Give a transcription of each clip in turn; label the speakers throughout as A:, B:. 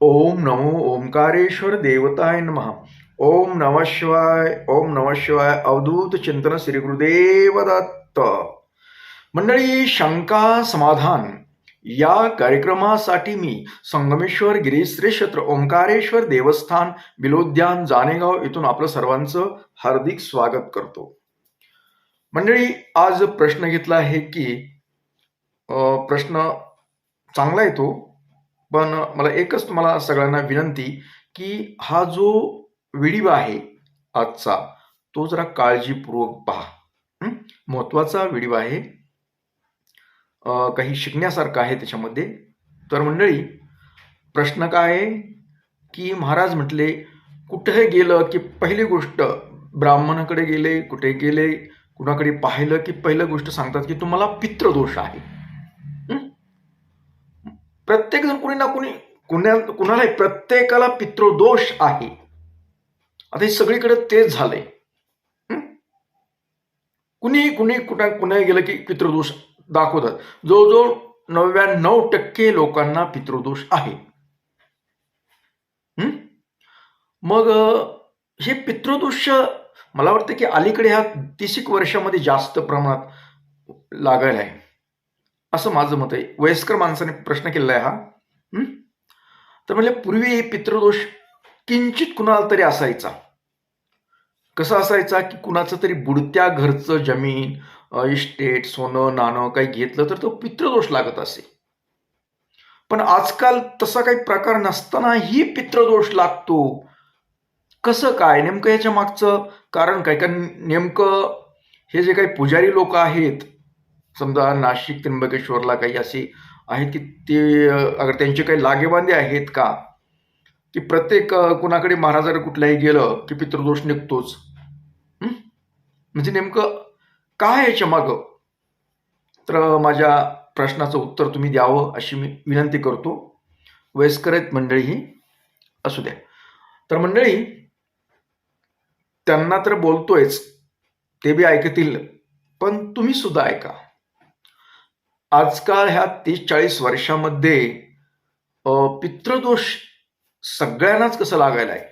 A: ओम नमो ओंकारेश्वर देवताय नमः। ओम नम शिवाय ओम नम शिवाय अवधूत चिंतन श्री गुरुदेव दत्त मंडळी शंका समाधान. या कार्यक्रमासाठी मी संगमेश्वर गिरीश्री क्षेत्र ओंकारेश्वर देवस्थान बिलोद्यान जानेगाव इथून आपलं सर्वांचं हार्दिक स्वागत करतो. मंडळी आज प्रश्न घेतला आहे की प्रश्न चांगला येतो. पण मला एकच तुम्हाला सगळ्यांना विनंती की हा जो व्हिडिओ आहे आजचा तो जरा काळजीपूर्वक पहा. महत्त्वाचा महत्त्वाचा व्हिडिओ आहे. काही शिकण्यासारखं आहे त्याच्यामध्ये. तर मंडळी प्रश्न काय आहे? की महाराज म्हटले कुठे गेलं की पहिली गोष्ट ब्राह्मणाकडे गेले कुठे गेले कुणाकडे पाहिलं की पहिलं गोष्ट सांगतात की तुम्हाला पितृदोष आहे. प्रत्येक जण कुणी ना कुणी कुणा कुणालाही प्रत्येकाला पितृदोष आहे. आता हे सगळीकडे तेच झालंय. कुणी कुणी कुठं कुणा गेलं की पितृदोष दाखवतात. जवळजवळ नव्याण्णव टक्के लोकांना पितृदोष आहे. मग हे पितृदोष मला वाटतं की अलीकडे ह्या तीस एक वर्षामध्ये जास्त प्रमाणात लागायला आहे. असं माझं मत आहे. वयस्कर माणसाने प्रश्न केलेला आहे हा. तर म्हणजे पूर्वी पितृदोष किंचित कुणाला तरी असायचा. कसा असायचा की कुणाचं तरी बुडत्या घरचं जमीन इस्टेट सोनं नाणं काही घेतलं तर तो पितृदोष लागत असे. पण आजकाल तसा काही प्रकार नसतानाही पितृदोष लागतो. कसं काय? नेमकं याच्या मागचं कारण काय? कारण नेमकं हे जे काही पुजारी लोक आहेत समजा नाशिक त्र्यंबकेश्वरला काही असे आहेत की ते अगर त्यांचे काही लागेबांधे आहेत का? की प्रत्येक कुणाकडे महाराजाकडे कुठल्याही गेलं की पितृदोष निघतोच. म्हणजे नेमकं काय याच्या मागं? तर माझ्या प्रश्नाचं उत्तर तुम्ही द्यावं अशी मी विनंती करतो. वयस्कर आहेत मंडळी ही असू द्या. तर मंडळी त्यांना तर बोलतोयच ते बी ऐकतील पण तुम्ही सुद्धा ऐका. आजकाल ह्या तीस चाळीस वर्षामध्ये पितृदोष सगळ्यांनाच कसं लागायला आहे?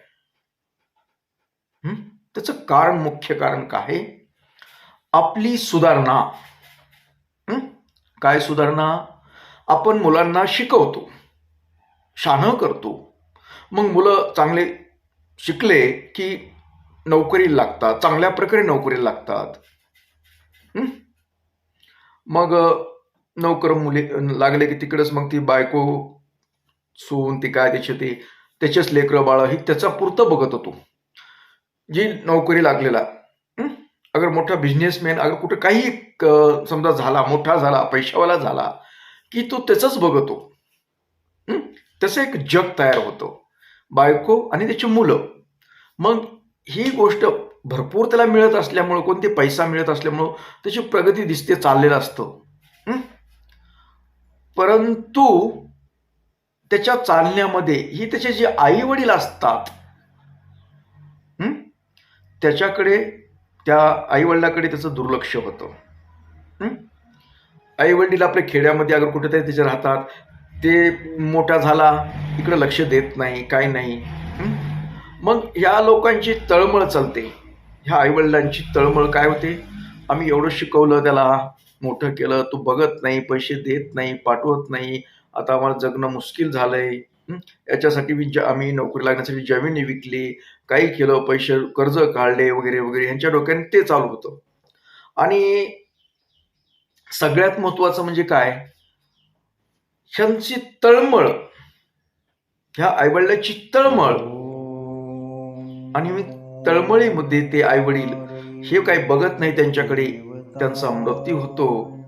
A: त्याचं कारण मुख्य कारण काय आहे? आपली सुधारणा. काय सुधारणा? आपण मुलांना शिकवतो. शान करतो. मग मुलं चांगले शिकले की नोकरीला लागतात. चांगल्या प्रकारे नोकरीला लागतात. मग नोकर मुली लागले की तिकडंच मग ती बायको सून ती काय त्याचे ते त्याचेच लेकरं बाळ ही त्याचा पुरतं बघत होतो. जी नोकरी लागलेला अगर मोठा बिझनेसमॅन अगर कुठं काही समजा झाला मोठा झाला पैशावाला झाला की तो त्याचंच बघतो. तसं त्याचं एक जग तयार होतं. बायको आणि त्याची मुलं. मग ही गोष्ट भरपूर त्याला मिळत असल्यामुळं कोणते पैसा मिळत असल्यामुळं त्याची प्रगती दिसते चाललेलं असतं. परंतु त्याच्या चालण्यामध्ये ही त्याचे जे आई वडील असतात त्याच्याकडे त्या आई वडिलाकडे त्याचं दुर्लक्ष होतं. आई वडील आपल्या खेड्यामध्ये अगर कुठेतरी त्याचे राहतात ते मोठा झाला इकडे लक्ष देत नाही काय नाही मग ह्या लोकांची तळमळ चालते. ह्या आईवडिलांची तळमळ काय होते? आम्ही एवढं शिकवलं त्याला मोठं केलं तू बघत नाही पैसे देत नाही पाठवत नाही. आता आम्हाला जगणं मुश्किल झालंय. याच्यासाठी मी ज- आम्ही नोकरी लागण्यासाठी जमिनी विकली काही केलं पैसे कर्ज काढले वगैरे वगैरे यांच्या डोक्याने ते चालू होतं. आणि सगळ्यात महत्वाचं म्हणजे काय? ह्यांची तळमळ. ह्या आईवडिलाची तळमळ. आणि मी तळमळीमध्ये ते आईवडील हे काही बघत नाही त्यांच्याकडे. त्यांचा मृत्यू होतो.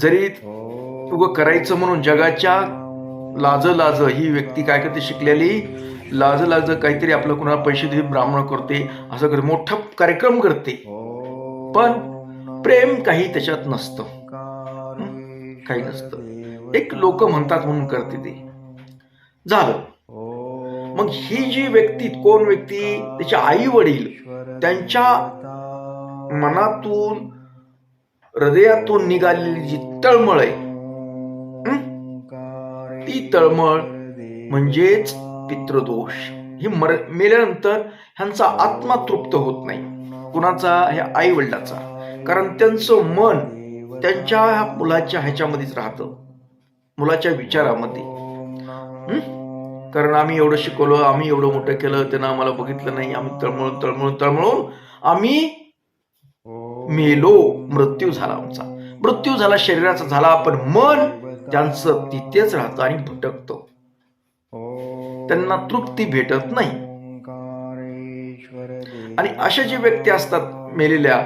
A: जरी उग करायचं म्हणून जगाच्या लाज लाज ही व्यक्ती काय करते शिकलेली? लाज लाज काहीतरी आपलं कुणाला पैसे देऊन ब्राह्मण करते असं करते मोठा कार्यक्रम करते. पण प्रेम काही त्याच्यात नसतं. काही नसतं. एक लोक म्हणतात म्हणून करते ते. झालं. मग ही जी व्यक्ती कोण व्यक्ती त्याचे आई वडील त्यांच्या मनातून हृदयातून निघालेली जी तळमळ आहे ती तळमळ म्हणजेच पितृदोष. हे मर मेल्यानंतर ह्यांचा आत्मा तृप्त होत नाही. कुणाचा? ह्या आई वडिलाचा कारण त्यांचं मन त्यांच्या ह्या मुलाच्या ह्याच्यामध्येच राहतं. मुलाच्या विचारामध्ये. कारण आम्ही एवढं शिकवलं आम्ही एवढं मोठं केलं त्यांना आम्हाला बघितलं नाही आम्ही तळमळून तळमळून तळमळून आम्ही मेलो मृत्यू झाला आमचा. मृत्यू झाला शरीराचा झाला पण मन त्यांचं तिथेच राहतं आणि भटकतं. त्यांना तृप्ती भेटत नाही. आणि अशा जे व्यक्ती असतात मेलेल्या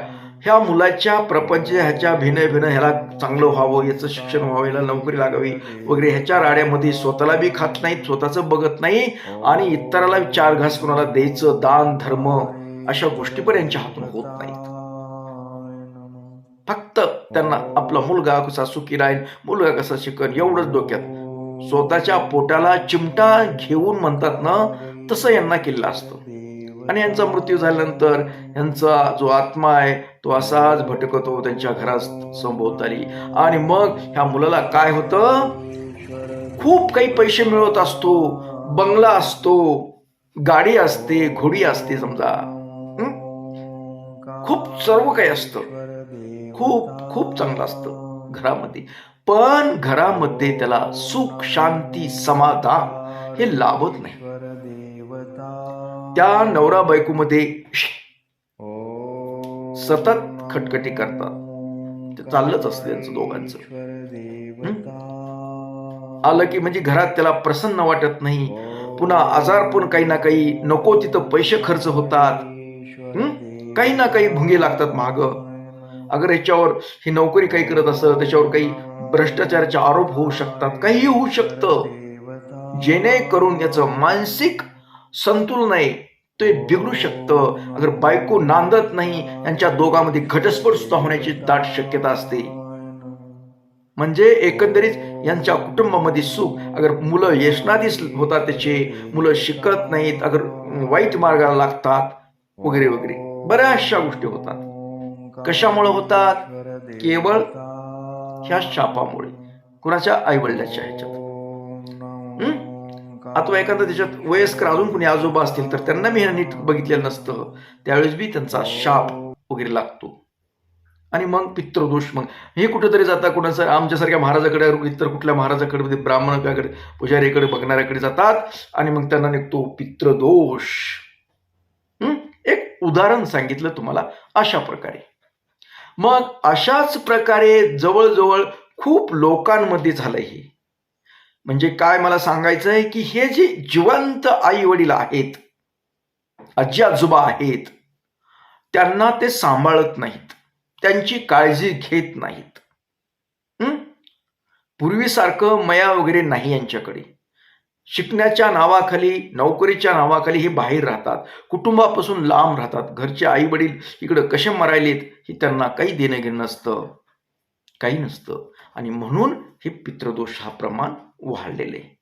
A: ह्या मुलाच्या प्रपंच ह्याच्या भिनय भिन ह्याला चांगलं व्हावं याचं शिक्षण व्हावं याला नोकरी लागावी वगैरे ह्याच्या राड्यामध्ये स्वतःला बी खात नाहीत स्वतःचं बघत नाही आणि इतराला चार घास कोणाला द्यायचं दान धर्म अशा गोष्टी पण यांच्या हातून होत नाहीत. फक्त त्यांना आपला मुलगा कसा सुखी राहील मुलगा कसा शिकन एवढंच डोक्यात. स्वतःच्या पोटाला चिमटा घेऊन म्हणतात ना तसं यांना किल्ला असतो. आणि यांचा मृत्यू झाल्यानंतर यांचा जो आत्मा आहे तो असाच भटकतो त्यांच्या घरात संभोवताली. आणि मग ह्या मुलाला काय होतं? खूप काही पैसे मिळवत असतो बंगला असतो गाडी असते घोडी असते समजा. खूप सर्व काही असतं. खूप खूप चांगलं असतं घरामध्ये. पण घरामध्ये त्याला सुख शांती समाधान हे लाभत नाही. त्या नवरा बायकोमध्ये सतत खटखटी करतात. ते चाललंच असतं त्यांचं दोघांचं. आलं की म्हणजे घरात त्याला प्रसन्न वाटत नाही. पुन्हा आजार पण काही ना काही नको तिथं पैसे खर्च होतात. काही ना काही भुंगे लागतात माग. अगर याच्यावर ही नोकरी काही करत असत त्याच्यावर काही भ्रष्टाचाराचे आरोप होऊ शकतात काहीही होऊ शकतं. जेणेकरून याचं मानसिक संतुलन आहे ते बिघडू शकतं. अगर बायको नांदत नाही यांच्या दोघांमध्ये घटस्फोट सुद्धा होण्याची दाट शक्यता असते. म्हणजे एकंदरीत यांच्या कुटुंबामध्ये सुख. अगर मुलं यशनादीस होतात त्याचे मुलं शिकत नाहीत अगर वाईट मार्गाला लागतात वगैरे वगैरे. बऱ्याचशा गोष्टी होतात. कशामुळे होतात? केवळ ह्या शापामुळे. कुणाच्या आई वडिलाच्या ह्याच्यात अथवा एखादा त्याच्यात वयस्कर अजून कुणी आजोबा असतील तर त्यांना मी हे नीट बघितलेलं नसतं. त्यावेळेस बी त्यांचा शाप वगैरे लागतो. आणि मग पितृदोष मग हे कुठेतरी जाता कुणाचं आमच्यासारख्या महाराजाकडे इतर कुठल्या महाराजाकडे ब्राह्मणाकडे पुजारीकडे बघणाऱ्याकडे जातात आणि मग त्यांना निघतो पितृदोष. एक उदाहरण सांगितलं तुम्हाला अशा प्रकारे. मग अशाच प्रकारे जवळजवळ खूप लोकांमध्ये झालं हे. म्हणजे काय मला सांगायचं आहे की हे जे जिवंत आई वडील आहेत आजी आजोबा आहेत त्यांना ते सांभाळत नाहीत त्यांची काळजी घेत नाहीत. पूर्वीसारखं मया वगैरे नाही यांच्याकडे. शिकण्याच्या नावाखाली नोकरीच्या नावाखाली हे बाहेर राहतात. कुटुंबापासून लांब राहतात. घरचे आई वडील इकडं कसे मरायलेत हे त्यांना काही देणं घेणं नसतं. काही नसतं. आणि म्हणून हे पितृदोष हा प्रमाण वाढलेले.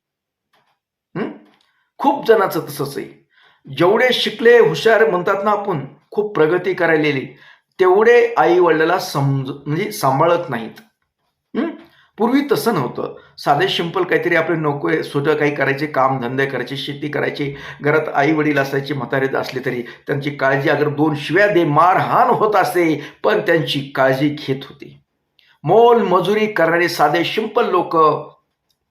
A: खूप जणांचं तसंच आहे. जेवढे शिकले हुशार म्हणतात ना आपण खूप प्रगती करायलेली तेवढे आई वडिलाला समज म्हणजे सांभाळत नाहीत. पूर्वी तसं नव्हतं. साधे सिंपल काहीतरी आपले नोकरी स्वतः काही करायचे काम धंदे करायचे शेती करायची घरात आई वडील असायचे म्हातारे असले तरी त्यांची काळजी अगर दोन शिव्या दे मारहाण होत असे पण त्यांची काळजी घेत होती. मोल मजुरी करणारे साधे सिंपल लोक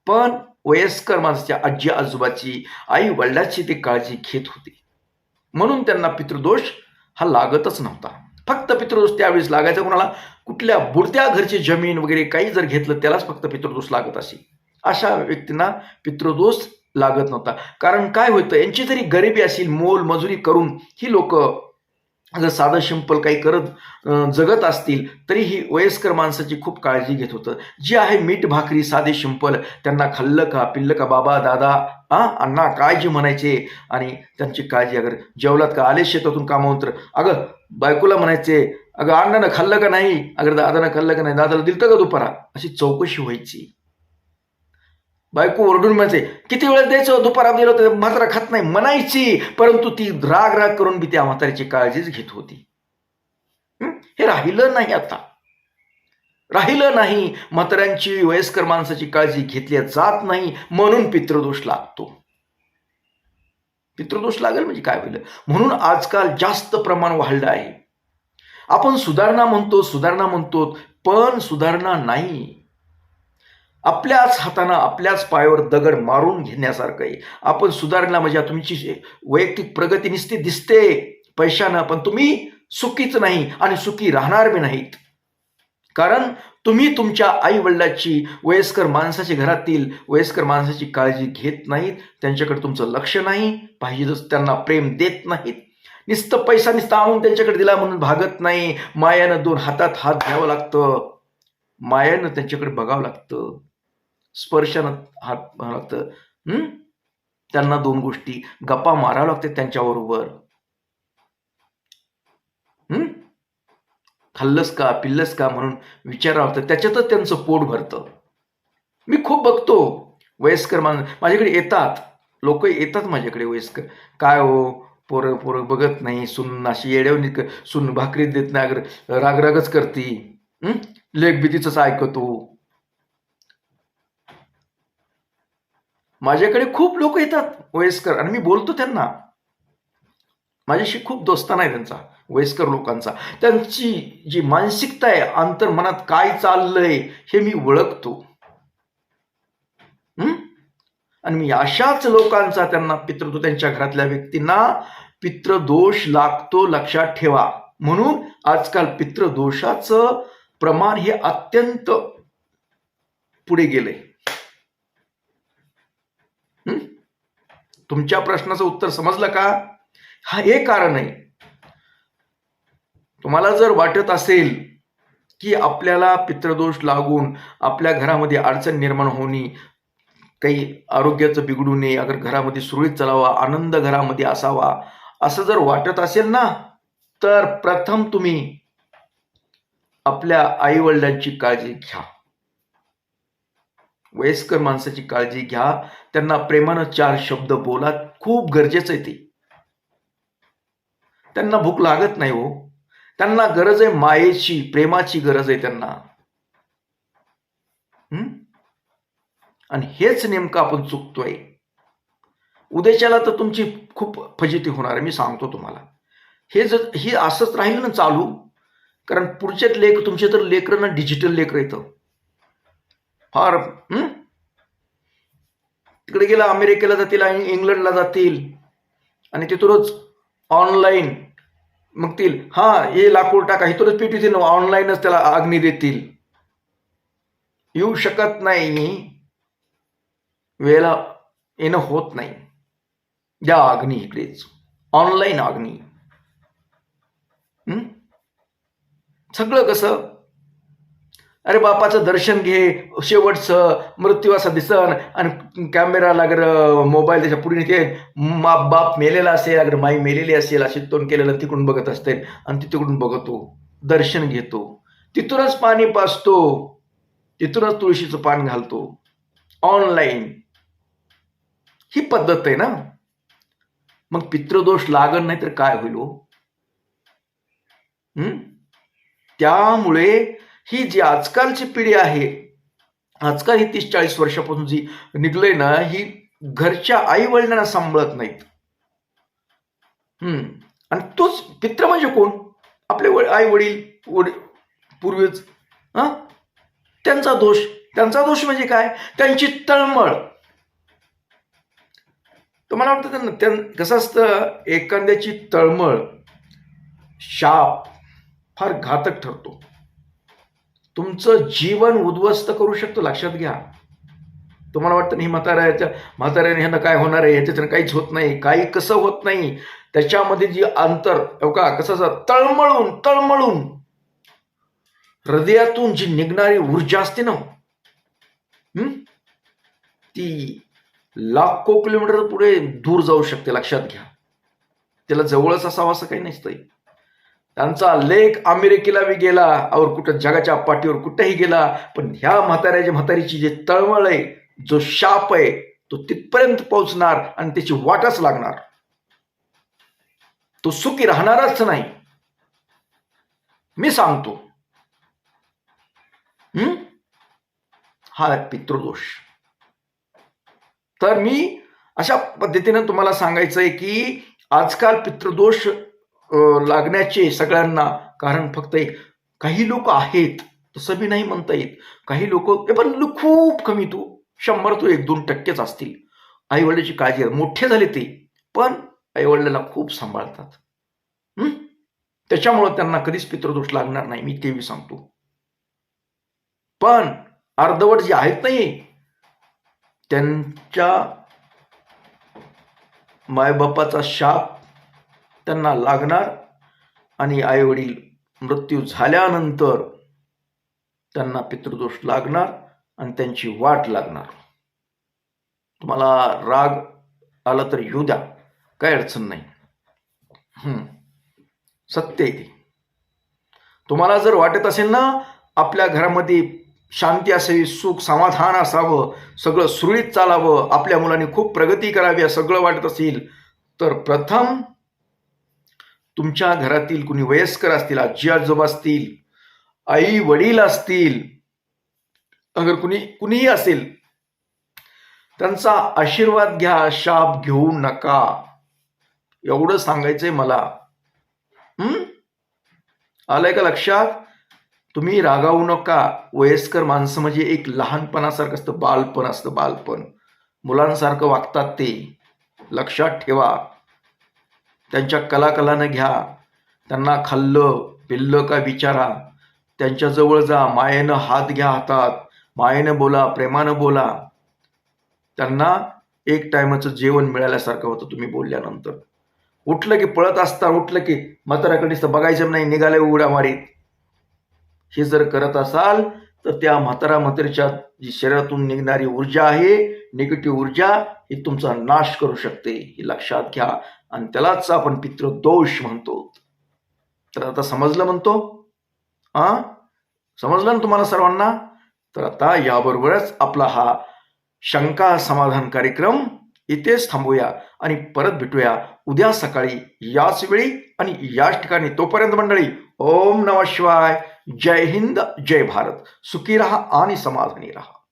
A: पण वयस्कर माणसाच्या आजी आजोबाची आई वडिलाची ते काळजी घेत होती. म्हणून त्यांना पितृदोष हा लागतच नव्हता. फक्त पितृदोष त्यावेळेस लागायचा कोणाला? कुठल्या बुडत्या घरची जमीन वगैरे काही जर घेतलं त्यालाच फक्त पितृदोष लागत असे. अशा व्यक्तींना पितृदोष लागत नव्हता. कारण काय होतं यांची जरी गरिबी असेल मोल मजुरी करून ही लोक जर साधं शिंपल काही करत जगत असतील तरी ही वयस्कर माणसाची खूप काळजी घेत होतं. जी आहे मीठ भाकरी साधे शिंपल त्यांना खाल्लं का पिल्लं का बाबा दादा आ अण्णा काय जे म्हणायचे? आणि त्यांची काळजी अगर जेवलात का? आले शेतातून कामावून तर अगं बायकोला म्हणायचे अगं अण्णानं खाल्लं का नाही? अगं दादानं खाल्लं का नाही? दादाला दिलतं का दुपारा? अशी चौकशी व्हायची. बायको ओरडून म्हणते किती वेळ द्यायचं? दुपारा दिलं तर म्हातारा खात नाही. म्हणायची परंतु ती राग राग करून बी त्या म्हाताऱ्याची काळजीच घेत होती. हे राहिलं नाही आता. राहिलं नाही. म्हाताऱ्यांची वयस्कर माणसाची काळजी घेतली जात नाही म्हणून पितृदोष लागतो. पितृदोष लागेल म्हणजे काय होईल? म्हणून आजकाल जास्त प्रमाण वाढलं आहे. आपण सुधारणा म्हणतो सुधारणा म्हणतो पण सुधारणा नाही. आपल्याच हातानं आपल्याच पायावर दगड मारून घेण्यासारखं आहे. आपण सुधारणा म्हणजे तुमची वैयक्तिक प्रगती निसती दिसते पैशानं पण तुम्ही सुखीच नाही आणि सुखी राहणार बी नाहीत. कारण तुम्ही तुमच्या आई वडिलाची वयस्कर माणसाची घरातील वयस्कर माणसाची काळजी घेत नाहीत. त्यांच्याकडे तुमचं लक्ष नाही. पाहिजे त्यांना प्रेम देत नाहीत. नुसतं पैसा नुसतं आणून त्यांच्याकडे दिला म्हणून भागत नाही. मायानं दोन हातात हात घ्यावं लागतं. मायानं त्यांच्याकडे बघावं लागतं. स्पर्शानं हात बघावं लागतं. त्यांना दोन गोष्टी. गप्पा माराव्या लागतात त्यांच्याबरोबर. हम्म खाल्लंस का पिल्लस का म्हणून विचारावं लागतं. त्याच्यातच त्यांचं पोट भरतं. मी खूप बघतो. वयस्कर मान माझ्याकडे येतात. लोक येतात माझ्याकडे वयस्कर. काय हो? पोरं पोरं बघत नाही. सुन अशी येड्यावनी सुन भाकरी देत नाही. रागरागच करती. लेख भीतीच ऐकतो माझ्याकडे खूप लोक येतात वयस्कर. आणि मी बोलतो त्यांना. माझ्याशी खूप दोस्ताना आहे त्यांचा वयस्कर लोकांचा. त्यांची जी मानसिकता आहे अंतर्मनात काय चाललंय हे मी ओळखतो. आणि मी अशाच लोकांचा त्यांना पितृत्व त्यांच्या घरातल्या व्यक्तींना पितृदोष लागतो लक्षात ठेवा. म्हणून आजकाल पितृदोषाचं प्रमाण हे अत्यंत पुढे गेलंय. तुमच्या प्रश्नाचं उत्तर समजलं का? हा हे कारण आहे. तुम्हाला जर वाटत असेल की आपल्याला पितृदोष लागून आपल्या घरामध्ये अडचण निर्माण होणे काही आरोग्याचं बिघडू नये अगर घरामध्ये सुरळीत चालावा आनंद घरामध्ये असावा असं जर वाटत असेल ना तर प्रथम तुम्ही आपल्या आईवडिलांची काळजी घ्या. वयस्कर माणसाची काळजी घ्या. त्यांना प्रेमानं चार शब्द बोला. खूप गरजेचं आहे ते. त्यांना भूक लागत नाही हो. त्यांना गरज आहे मायेची प्रेमाची गरज आहे त्यांना. हम्म आणि हेच नेमकं आपण चुकतोय. उद्याच्याला तर तुमची खूप फजिती होणार आहे मी सांगतो तुम्हाला. हे जर हे असंच राहील ना चालू कारण पुढचे लेख तुमचे तर लेकरं ना डिजिटल लेकर येतं फार तिकडे गेला अमेरिकेला जातील आणि इंग्लंडला जातील आणि तिथूनच ऑनलाईन मग तील हा हे लाकूड टाका इथूनच पेटीतील ऑनलाईनच त्याला अग्नी देतील. येऊ शकत नाही. वेळेला येणं होत नाही. या अग्नी इकडेच ऑनलाईन अग्नी. सगळं कसं? अरे बापाचं दर्शन घे शेवटचं मृत्यू दिसन आणि कॅमेरा लागर मोबाईल त्याच्या पुढे ते मा बाप मेलेला असेल अगर माई मेलेली असेल अशी तोंड केलेलं तिकडून बघत असते आणि ती तिकडून बघतो दर्शन घेतो. तिथूनच पाणी पाजतो तिथूनच तुळशीचं पान घालतो. ऑनलाईन ही पद्धत आहे ना. मग पितृदोष लागण नाही तर काय होईल हो? त्यामुळे ही जी आजकालची पिढी आहे आजकाल ही तीस चाळीस वर्षापासून जी निघलंय ना ही घरच्या आई वडिलांना सांभाळत नाहीत. हम्म आणि तोच पित्र म्हणजे कोण? आपले आई वडील वडील पूर्वीच हा? त्यांचा दोष. त्यांचा दोष म्हणजे काय? त्यांची तळमळ. तर मला वाटतं त्यांना कसं असतं एखाद्याची तळमळ शाप फार घातक ठरतो. तुमचं जीवन उद्ध्वस्त करू शकतो लक्षात घ्या. तुम्हाला वाटतं नाही म्हाताऱ्याच्या म्हाताऱ्याने ह्यांना काय होणार आहे? ह्याच्यात काहीच होत नाही. काही कसं होत नाही? त्याच्यामध्ये जी अंतर हो का? कसं तळमळून तळमळून. हृदयातून जी निघणारी ऊर्जा असते ना ती लाखो किलोमीटर पुढे दूर जाऊ शकते लक्षात घ्या. त्याला जवळच असावं असं काही नसतंय त्यांचा लेख अमेरिकेला बी गेला और कुठं जगाच्या पाठीवर कुठेही गेला पण ह्या म्हाताऱ्याच्या म्हातारीची जे तळमळ आहे जो शाप आहे तो तिथपर्यंत पोहोचणार आणि त्याची वाटच लागणार. तो सुखी राहणारच नाही. मी सांगतो. हा? पितृदोष. तर मी अशा पद्धतीनं तुम्हाला सांगायचंय की आजकाल पितृदोष लागण्याचे सगळ्यांना कारण फक्त एक. काही लोक आहेत तसं बी नाही म्हणता येत. काही लोक पण खूप कमी तू. शंभर तो एक दोन टक्केच असतील. आई वडिलाची काळजी मोठे झाले ते पण आई वडिलाला खूप सांभाळतात. त्याच्यामुळं त्यांना कधीच पितृदोष लागणार नाही मी तेवी सांगतो. पण अर्धवट जे आहेत नाही त्यांच्या मायबापाचा शाप त्यांना लागणार आणि आईवडील मृत्यू झाल्यानंतर त्यांना पितृदोष लागणार आणि त्यांची वाट लागणार. तुम्हाला राग आला तर येऊ द्या काय अडचण नाही. सत्य आहे ते. तुम्हाला जर वाटत असेल ना आपल्या घरामध्ये शांती असावी सुख समाधान असावं सगळं सुरळीत चालावं आपल्या मुलांनी खूप प्रगती करावी सगळं वाटत असेल तर प्रथम तुमच्या घरातील कुणी वयस्कर असतील आजी आजोबा असतील आई वडील असतील अगर कुणी कुणीही असेल त्यांचा आशीर्वाद घ्या शाप घेऊ नका. एवढं सांगायचंय मला. हम्म आलंय का लक्षात? तुम्ही रागावू नका. वयस्कर माणसं म्हणजे एक लहानपणासारखं असतं बालपण असतं बालपण. मुलांसारखं वागतात ते. लक्षात ठेवा. त्यांच्या कलाकलानं घ्या. त्यांना खाल्लं पिल्लं का विचारा. त्यांच्याजवळ जा. मायेनं हात घ्या हातात. मायेनं बोला प्रेमानं बोला. त्यांना एक टायमाचं जेवण मिळाल्यासारखं होतं तुम्ही बोलल्यानंतर. उठलं की पळत असता उठलं की म्हाताऱ्याकडे बघायचं नाही निघाले उड्या मारीत हे जर करत असाल तर त्या म्हातारा म्हातारीच्या जी शरीरातून निघणारी ऊर्जा आहे निगेटिव्ह ऊर्जा ही तुमचा नाश करू शकते. हे लक्षात घ्या. आणि त्यालाच आपण पितृदोष म्हणतो. तर आता समजलं म्हणतो? आ? समजलं ना तुम्हाला सर्वांना? तर आता याबरोबरच आपला हा शंका समाधान कार्यक्रम इथेच थांबूया आणि परत भेटूया उद्या सकाळी याच वेळी आणि याच ठिकाणी. तोपर्यंत मंडळी ओम नमः शिवाय. जय हिंद जय भारत. सुखी रहा आणि समाधानी रहा.